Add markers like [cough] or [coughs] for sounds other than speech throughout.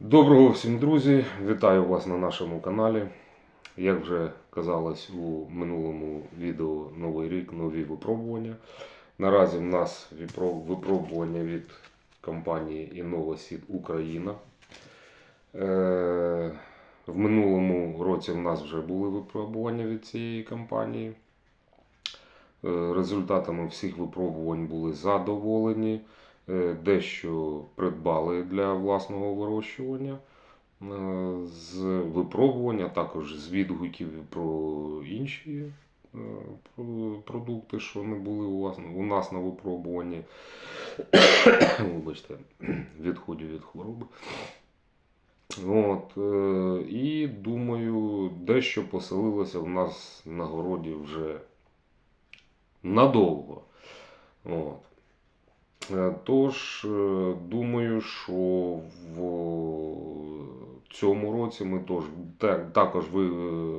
Доброго всім друзі! Вітаю вас на нашому каналі. Як вже казалось у минулому відео Новий рік, нові випробування. Наразі в нас випробування від компанії Innovaseed Україна. Е, В минулому році в нас вже були випробування від цієї компанії. Е, Результатами всіх випробувань були задоволені. Е, Дещо придбали для власного вирощування е, з випробування, також з відгуків про інші е, продукти, що не були у вас у нас на випробуванні. [coughs] Вибачте, [coughs] відходю від хвороби. От, і думаю, дещо поселилося в нас на городі вже надовго. От. Е, Тож, е, думаю, що в цьому році ми також ви,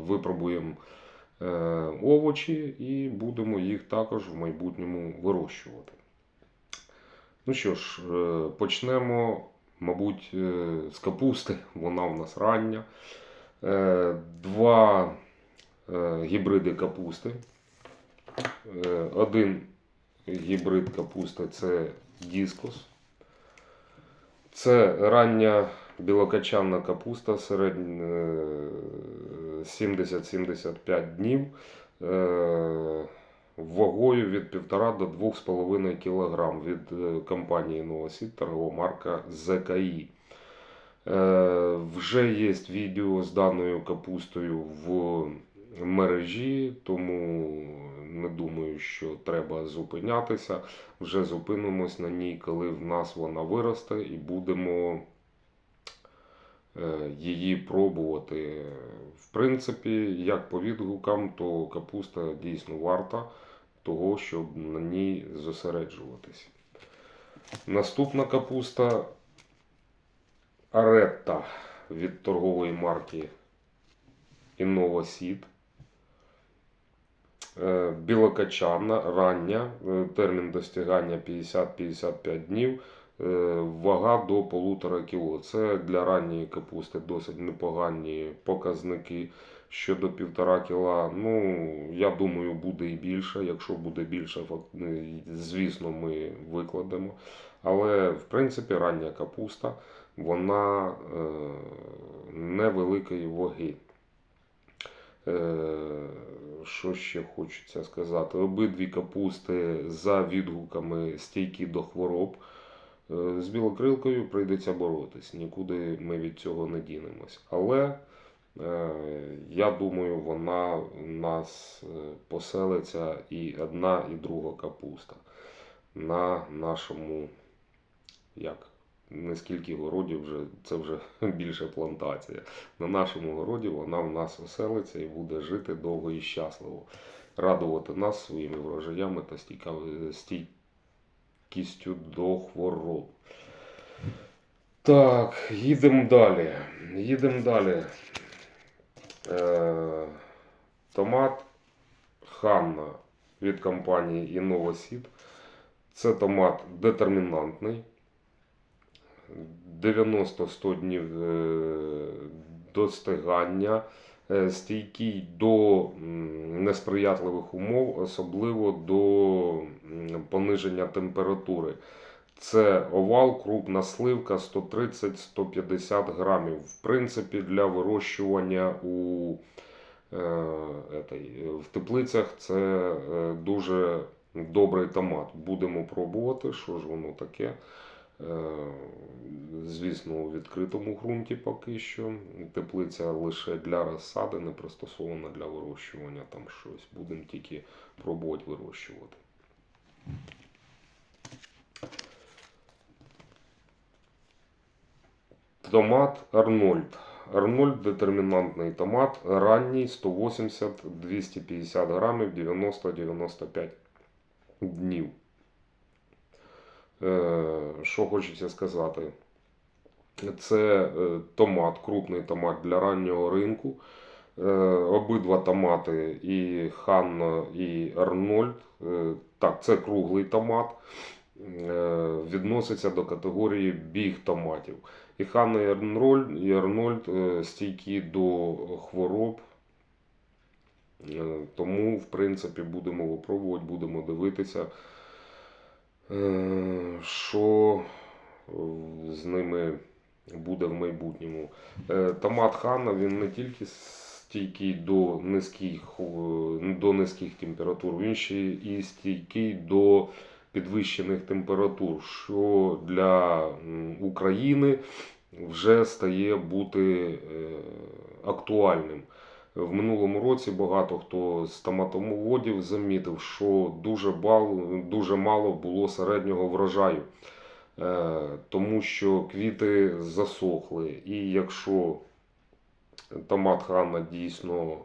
випробуємо е, овочі і будемо їх також в майбутньому вирощувати. Ну що ж, е, почнемо, мабуть, е, з капусти. Вона в нас рання. Е, Два е, гібриди капусти. Е, Один гібрид капусти це дискус. Це рання білокачанна капуста середньо е, 70-75 днів. е, Вагою від 1,5 до 2,5 кг від е, компанії Новосід, торгова марка ЗКІ. Е, Вже є відео з даною капустою в мережі, тому не думаю, що треба зупинятися. Вже зупинимось на ній, коли в нас вона виросте, і будемо е, її пробувати. В принципі, як по відгукам, то капуста дійсно варта того, щоб на ній зосереджуватись. Наступна капуста Аретта від торгової марки Innovaseed. Е, Білокачана, рання, е, термін достигання 50-55 днів, е, вага до 1,5 кг. Це для ранньої капусти досить непогані показники. Щодо 1,5 кг, ну, я думаю, буде і більше. Якщо буде більше, е, звісно, ми викладемо. Але, в принципі, рання капуста, вона е, невеликої ваги. Е, Що ще хочеться сказати? Обидві капусти за відгуками стійкі до хвороб. Е, З білокрилкою прийдеться боротись. Нікуди ми від цього не дінемось. Але е, я думаю, вона у нас поселиться і одна, і друга капуста на нашому як? Не скільки городів вже, це вже [laughs] більше плантація. На нашому городі вона в нас оселиться і буде жити довго і щасливо, радувати нас своїми врожаями та стійкістю до хвороб. Так, їдемо далі. Їдемо далі. Е, томат Ханна від компанії Innovaseed. Це томат детермінантний. 90-100 днів е, достигання, е, стійкий до несприятливих умов, особливо до пониження температури. Це овал, крупна сливка 130-150 грамів. В принципі, для вирощування у е, в теплицях це дуже добрий томат. Будемо пробувати, що ж воно таке. Е, Звісно, у відкритому ґрунті поки що. Теплиця лише для розсади, не пристосована для вирощування там щось. Будемо тільки пробувати вирощувати. Томат Арнольд. Арнольд детермінантний томат, ранній 180-250 грамів 90-95 днів. Е, Що хочеться сказати? Це е, томат, крупний томат для раннього ринку. Е, Обидва томати, і Ханна, і Арнольд. Так, це круглий томат. Відноситься до категорії біг томатів. І Ханна і Арнольд, і Арнольд стійкі до хвороб. Тому, в принципі, будемо випробувати, будемо дивитися, що е, з ними буде в майбутньому. Е, Томат Ханна він не тільки стійкий до низьких, е, до низьких температур, він ще і стійкий до підвищених температур, що для України вже стає бути е, актуальним. В минулому році багато хто з томатомоводів замітив, що дуже, бал, дуже мало було середнього врожаю, Е, тому що квіти засохли. І якщо томат Ханна дійсно е,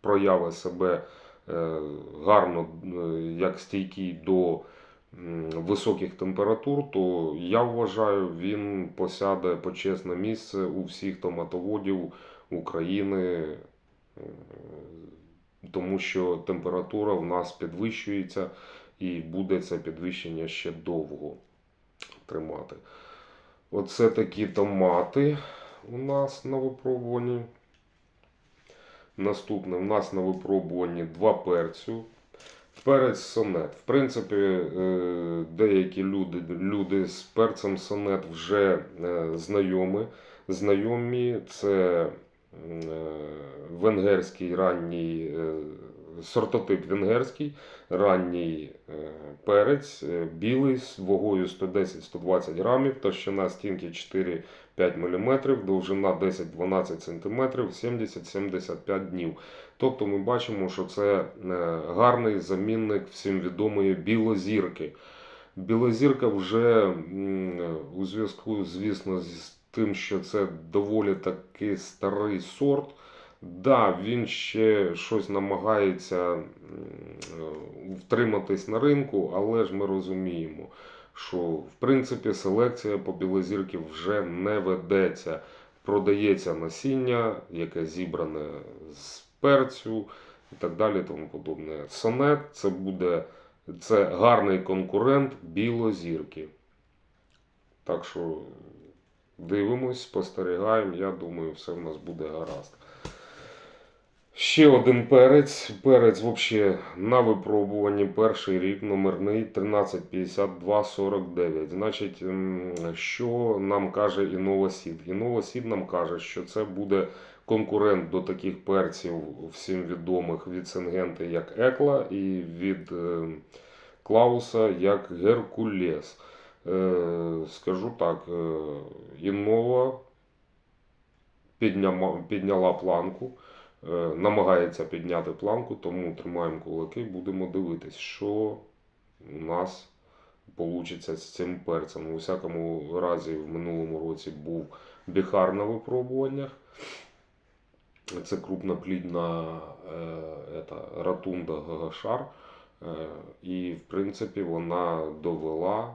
проявить себе е, гарно, як стійкий до високих температур, то я вважаю, він посяде почесне місце у всіх томатоводів України, е, тому що температура в нас підвищується і буде це підвищення ще довго тримати. Оце такі томати у нас на випробуванні. Наступне у нас на випробуванні два перцю. Перець сонет. В принципі, е, деякі люди, люди з перцем сонет вже е, знайомі. Знайомі це венгерський ранній е, сортотип венгерський, ранній е, перець, е, білий з вагою 110-120 грамів, товщина стінки 4-5 мм, довжина 10-12 см, 70-75 днів. Тобто ми бачимо, що це е, гарний замінник всім відомої білозірки. Білозірка вже у зв'язку, звісно, з тим, що це доволі таки старий сорт. Да, він ще щось намагається е, втриматись на ринку, але ж ми розуміємо, що в принципі селекція по білозірки вже не ведеться. Продається насіння, яке зібране з перцю і так далі. Тому подобне. Сонет це буде це гарний конкурент білозірки. Так що дивимось, спостерігаємо. Я думаю, все в нас буде гаразд. Ще один перець. Перець взагалі на випробуванні перший рік номерний 135249. Значить, що нам каже Інновасід? Інновасід нам каже, що це буде конкурент до таких перців всім відомих від Сингенти як Екла і від е, Клауса як Геркулес. Е, Скажу так, е, підняла, підняла планку е, намагається підняти планку, тому тримаємо кулаки, будемо дивитись, що у нас вийде з цим перцем. У всякому разі, в минулому році був біхар на випробуваннях. Це крупноплідна е, ета, ратунда гагашар. Е, і, в принципі, вона довела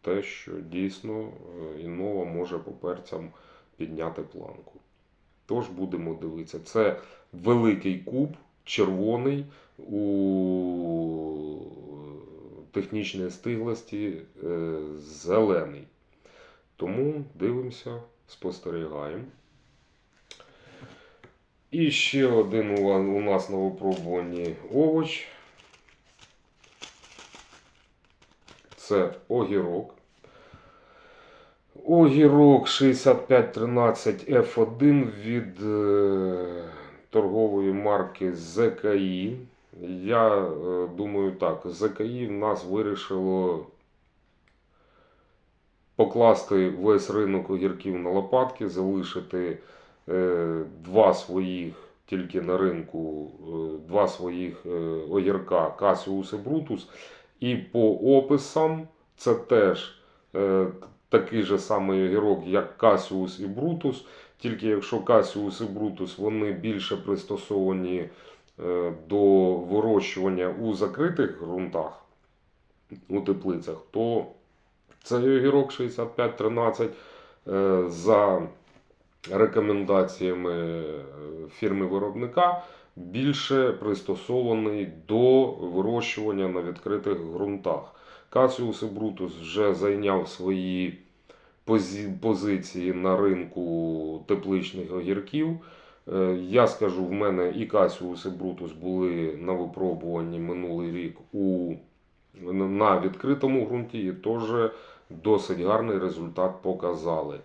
те, що дійсно е, інова може по перцям підняти планку. Тож будемо дивитися. Це великий куб, червоний у технічній стиглості е, зелений. Тому дивимося, спостерігаємо. І ще один у нас на випробуванні овоч. Це огірок. Огірок 6513 F1 від е, торгової марки ЗКІ. Я е, думаю так, ЗКІ в нас вирішило покласти весь ринок огірків на лопатки, залишити е, два своїх тільки на ринку, два своїх огірка Cassius і Brutus. І по описам це теж такий же самий огірок, як Cassius і Brutus. Тільки якщо Cassius і Brutus вони більше пристосовані е, до вирощування у закритих ґрунтах, у теплицях, то цей огірок 6513 е, за рекомендаціями е, фірми виробника більше пристосований до вирощування на відкритих ґрунтах. Cassius і Brutus вже зайняв свої позиції на ринку тепличних огірків. Е, Я скажу, в мене і Касіус, і Брутус були на випробуванні минулий рік у, на відкритому ґрунті і теж досить гарний результат показали.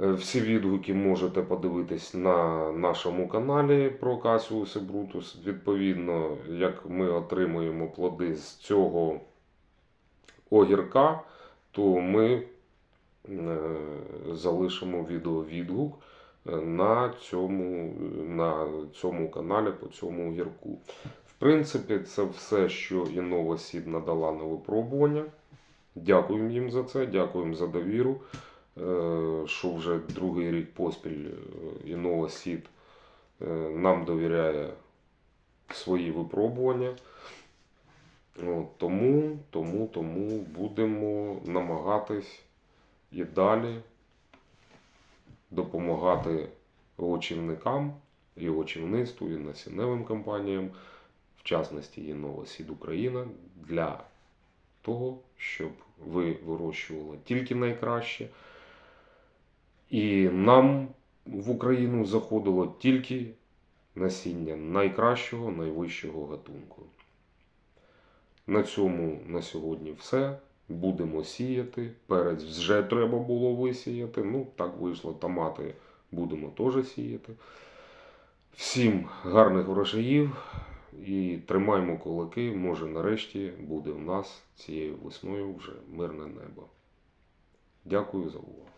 Е, Всі відгуки можете подивитись на нашому каналі про Касіус і Брутус. Відповідно, як ми отримуємо плоди з цього огірка, то ми е, залишимо відеовідгук е, на цьому, на цьому каналі по цьому огірку. В принципі, це все, що Інова Сід надала на випробування. Дякуємо їм за це, дякуємо за довіру. е, Що вже другий рік поспіль е, Інова Сід е, нам довіряє свої випробування. От, тому, тому, тому будемо намагатись і далі допомагати очівникам і очівництву, і насінневим компаніям, в частності і Новосід Україна, для того, щоб ви вирощували тільки найкраще. І нам в Україну заходило тільки насіння найкращого, найвищого гатунку. На цьому на сьогодні все. Будемо сіяти. Перець вже треба було висіяти. Ну, так вийшло. Томати будемо теж сіяти. Всім гарних врожаїв і тримаємо кулаки. Може, нарешті буде в нас цією весною вже мирне небо. Дякую за увагу.